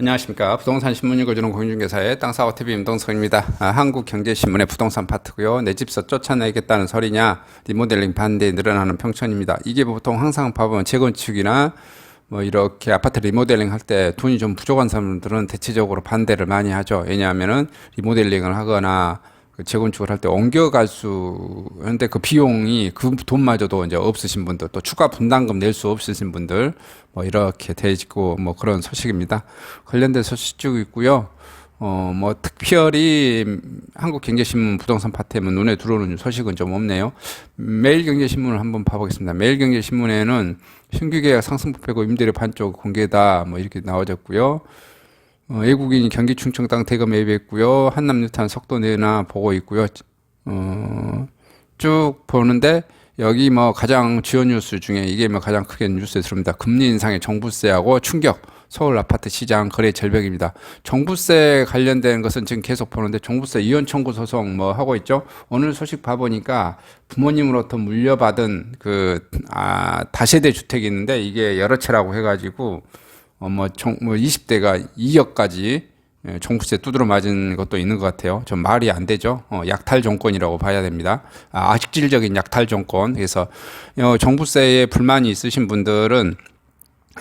안녕하십니까. 부동산 신문 읽어주는 공인중개사의 땅사고 TV 임동석입니다. 아, 한국경제신문의 부동산 파트고요. 내 집서 쫓아내겠다는 소리냐, 리모델링 반대 늘어나는 평천입니다. 이게 보통 항상 봐보면 재건축이나 뭐 이렇게 아파트 리모델링 할 때 돈이 좀 부족한 사람들은 대체적으로 반대를 많이 하죠. 왜냐하면은 리모델링을 하거나 그 재건축을 할 때 옮겨갈 수 근데 그 비용이 그 돈마저도 이제 없으신 분들 또 추가 분담금 낼 수 없으신 분들 뭐 이렇게 돼 있고 뭐 그런 소식입니다. 관련된 소식 쭉 있고요. 어 뭐 특별히 한국경제신문 부동산 파트에는 눈에 들어오는 소식은 좀 없네요. 매일경제신문을 한번 봐보겠습니다. 매일경제신문에는 신규 계약 상승폭 빼고 임대료 반쪽 공개다 뭐 이렇게 나와졌고요. 어, 외국인이 경기 충청 땅 대거 매입했고요. 한남 유탄 속도 내나 보고 있고요. 어, 쭉 보는데 여기 뭐 가장 주요 뉴스 중에 이게 뭐 가장 크게 뉴스에 들어옵니다. 금리 인상의 정부세하고 충격. 서울 아파트 시장 거래 절벽입니다. 정부세 관련된 것은 지금 계속 보는데 정부세 이혼 청구 소송 뭐 하고 있죠. 오늘 소식 봐보니까 부모님으로부터 물려받은 그 아, 다세대 주택이 있는데 이게 여러 채라고 해가지고 어, 뭐, 정, 뭐 20대가 2억까지 예, 종부세 두드러 맞은 것도 있는 것 같아요. 좀 말이 안 되죠. 어, 약탈 정권이라고 봐야 됩니다. 아, 아식질적인 약탈 정권. 그래서 어, 종부세에 불만이 있으신 분들은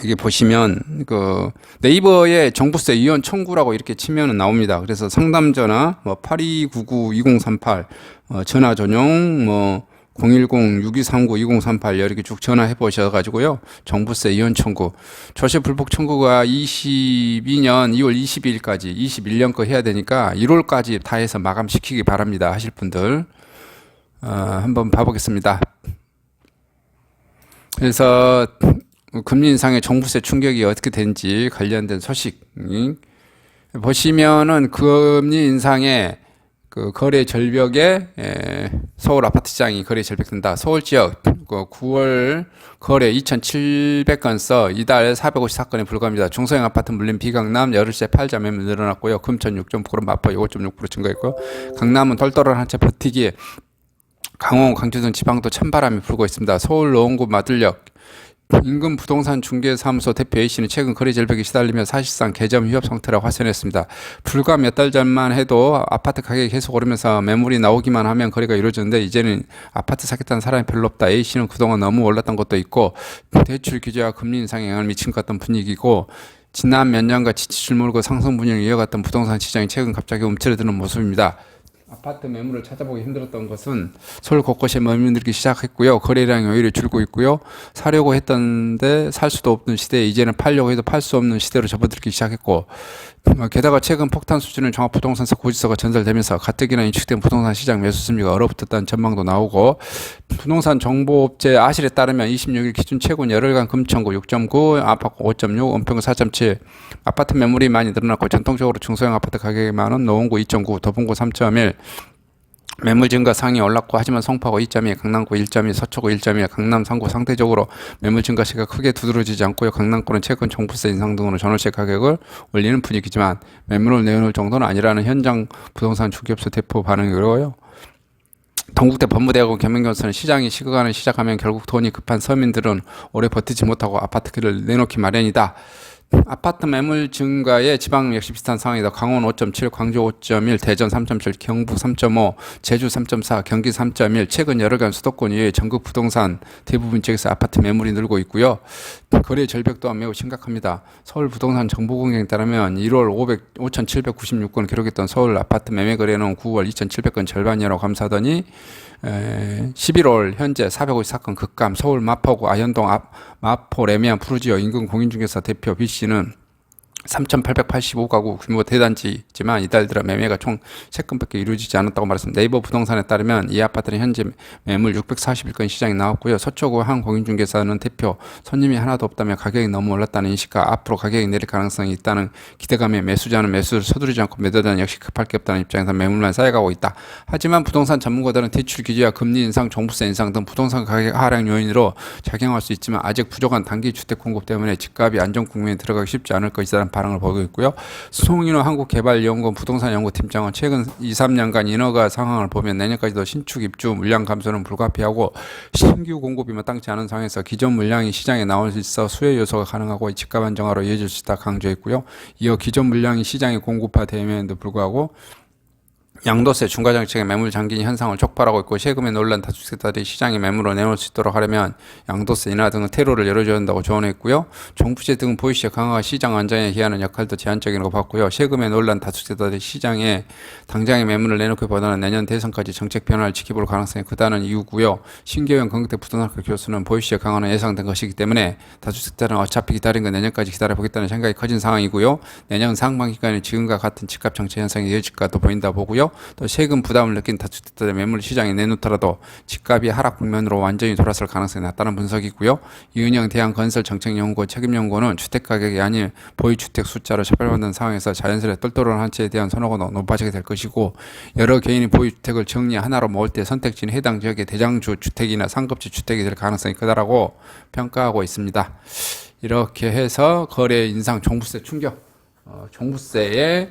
이게 보시면 그 네이버에 정부세 이혼 청구라고 이렇게 치면은 나옵니다. 그래서 상담 전화 뭐 8299-2038 어, 전화 전용 뭐 010-6239-2038 이렇게 쭉 전화해 보셔가지고요. 정부세 이혼 청구. 조세 불복 청구가 22년 2월 22일까지 21년 거 해야 되니까 1월까지 다 해서 마감시키기 바랍니다. 하실 분들. 어, 한번 봐보겠습니다. 그래서 금리 인상의 정부세 충격이 어떻게 된지 관련된 소식. 보시면은 금리 인상의 그 거래 절벽에 에, 서울 아파트 시장이 거래 절벽된다. 서울 지역 그 9월 거래 2,700건서 이달 454건에 불과합니다. 중소형 아파트 물린 비강남 8자 매매 늘어났고요. 금천 6.9% 마포 5.6% 증가했고요. 강남은 똘똘한 한채 버티기에 강원, 광주 등 지방도 찬바람이 불고 있습니다. 서울 노원구 마들역 임금 부동산 중개사무소 대표 A씨는 최근 거래 절벽에 시달리며 사실상 개점 휴업 상태라고 화선했습니다. 불과 몇 달 전만 해도 아파트 가격이 계속 오르면서 매물이 나오기만 하면 거래가 이루어졌는데 이제는 아파트 사겠다는 사람이 별로 없다. A씨는 그동안 너무 올랐던 것도 있고 대출 규제와 금리 인상에 영향을 미친 것 같은 분위기고 지난 몇 년간 지지출 모르고 상승 분위기를 이어갔던 부동산 시장이 최근 갑자기 움츠러드는 모습입니다. 아파트 매물을 찾아보기 힘들었던 것은 서울 곳곳에 머물기 시작했고요. 거래량이 오히려 줄고 있고요. 사려고 했던데 살 수도 없는 시대에 이제는 팔려고 해도 팔 수 없는 시대로 접어들기 시작했고 어, 게다가 최근 폭탄 수준의 종합부동산세 고지서가 전달되면서 가뜩이나 인축된 부동산 시장 매수 심리가 얼어붙었다는 전망도 나오고 부동산 정보업체 아실에 따르면 26일 기준 최고 열흘간 금천구 6.9, 아파트 5.6, 은평구 4.7 아파트 매물이 많이 늘어났고 전통적으로 중소형 아파트 가격이 많은 노원구 2.9, 도봉구 3.1 매물 증가 상이 올랐고 하지만 송파구 2.2, 강남구 1.2, 서초구 1.2, 강남 3구 상대적으로 매물 증가 시가 크게 두드러지지 않고요. 강남구는 최근 종부세 인상 등으로 전월세 가격을 올리는 분위기지만 매물을 내놓을 정도는 아니라는 현장 부동산 주기업소 대표 반응이고요. 동국대 법무대학원 겸임교수는 시장이 식어가는 시작하면 결국 돈이 급한 서민들은 오래 버티지 못하고 아파트를 내놓기 마련이다. 아파트 매물 증가에 지방 역시 비슷한 상황이다. 강원 5.7, 광주 5.1, 대전 3.7, 경북 3.5, 제주 3.4, 경기 3.1. 최근 열흘간 수도권 이외 전국 부동산 대부분 지역에서 아파트 매물이 늘고 있고요. 거래 절벽 또한 매우 심각합니다. 서울 부동산 정보 공개에 따르면 1월 500, 5,796건 기록했던 서울 아파트 매매 거래는 9월 2,700건 절반이라고 감사하더니 에, 11월 현재 454건 급감 서울 마포구 아현동 앞 마포 레미안 푸르지오 인근 공인중개사 대표 B 씨는 3,885가구 규모 대단지지만 이달 들어 매매가 총 3건밖에 이루어지지 않았다고 말했습니다. 네이버 부동산에 따르면 이 아파트는 현재 매물 641건 시장에 나왔고요. 서초구 한 공인중개사는 대표 손님이 하나도 없다며 가격이 너무 올랐다는 인식과 앞으로 가격이 내릴 가능성이 있다는 기대감에 매수자는 매수를 서두르지 않고 매도자는 역시 급할 게 없다는 입장에서 매물만 쌓여가고 있다. 하지만 부동산 전문가들은 대출 규제와 금리 인상, 종부세 인상 등 부동산 가격 하락 요인으로 작용할 수 있지만 아직 부족한 단기 주택 공급 때문에 집값이 안정 국면에 들어가기 쉽지 않을 것이라는 반응을 보이고 있고요. 송인호 한국개발연구원 부동산연구팀장은 최근 2, 3년간 인허가 상황을 보면 내년까지도 신축 입주 물량 감소는 불가피하고 신규 공급이 마땅치 않은 상황에서 기존 물량이 시장에 나올 수 있어 수요 요소가 가능하고 집값 안정화로 이어질 수 있다 강조했고요. 이어 기존 물량이 시장에 공급화됨에도 불구하고 양도세 중과정책의 매물 잠긴 현상을 촉발하고 있고 세금의 논란 다주택자들이 시장에 매물을 내놓을 수 있도록 하려면 양도세 인하 등의 테러를 열어줘야 한다고 조언했고요. 종부세 등 보유세 강화가 시장 안정에 기하는 역할도 제한적이라고 봤고요. 세금의 논란 다주택자들이 시장에 당장의 매물을 내놓기보다는 내년 대선까지 정책 변화를 지켜볼 가능성이 크다는 이유고요. 신계현 건국대 부동산학과 교수는 보유세 강화는 예상된 것이기 때문에 다주택자는 어차피 기다린 건 내년까지 기다려보겠다는 생각이 커진 상황이고요. 내년 상반기 기간에 지금과 같은 집값 정체 현상이 이어질까도 보인다 보고요. 또 세금 부담을 느낀 다주택자들 매물 시장에 내놓더라도 집값이 하락 국면으로 완전히 돌아설 가능성이 낮다는 분석이고요. 이은영 대한건설 정책연구원 책임연구원은 주택 가격이 아닌 보유주택 숫자로 차별받는 상황에서 자연스레 똘똘한 한채에 대한 선호가 높- 높아지게 될 것이고 여러 개인이 보유주택을 정리 하나로 모을 때 선택지는 해당 지역의 대장주 주택이나 상급지 주택이 될 가능성이 크다라고 평가하고 있습니다. 이렇게 해서 거래 인상 종부세 충격 어, 종부세에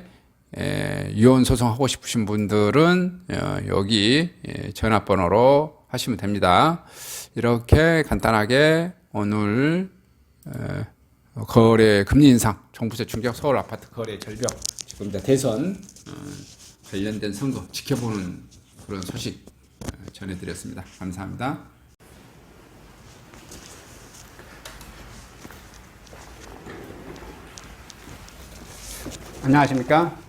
에, 유언 소송 하고 싶으신 분들은 어, 여기 예, 전화번호로 하시면 됩니다. 이렇게 간단하게 오늘 에, 거래 금리 인상, 종부세 충격, 서울 아파트 거래 절벽, 지금 대선 어, 관련된 선거 지켜보는 그런 소식 어, 전해드렸습니다. 감사합니다. 안녕하십니까?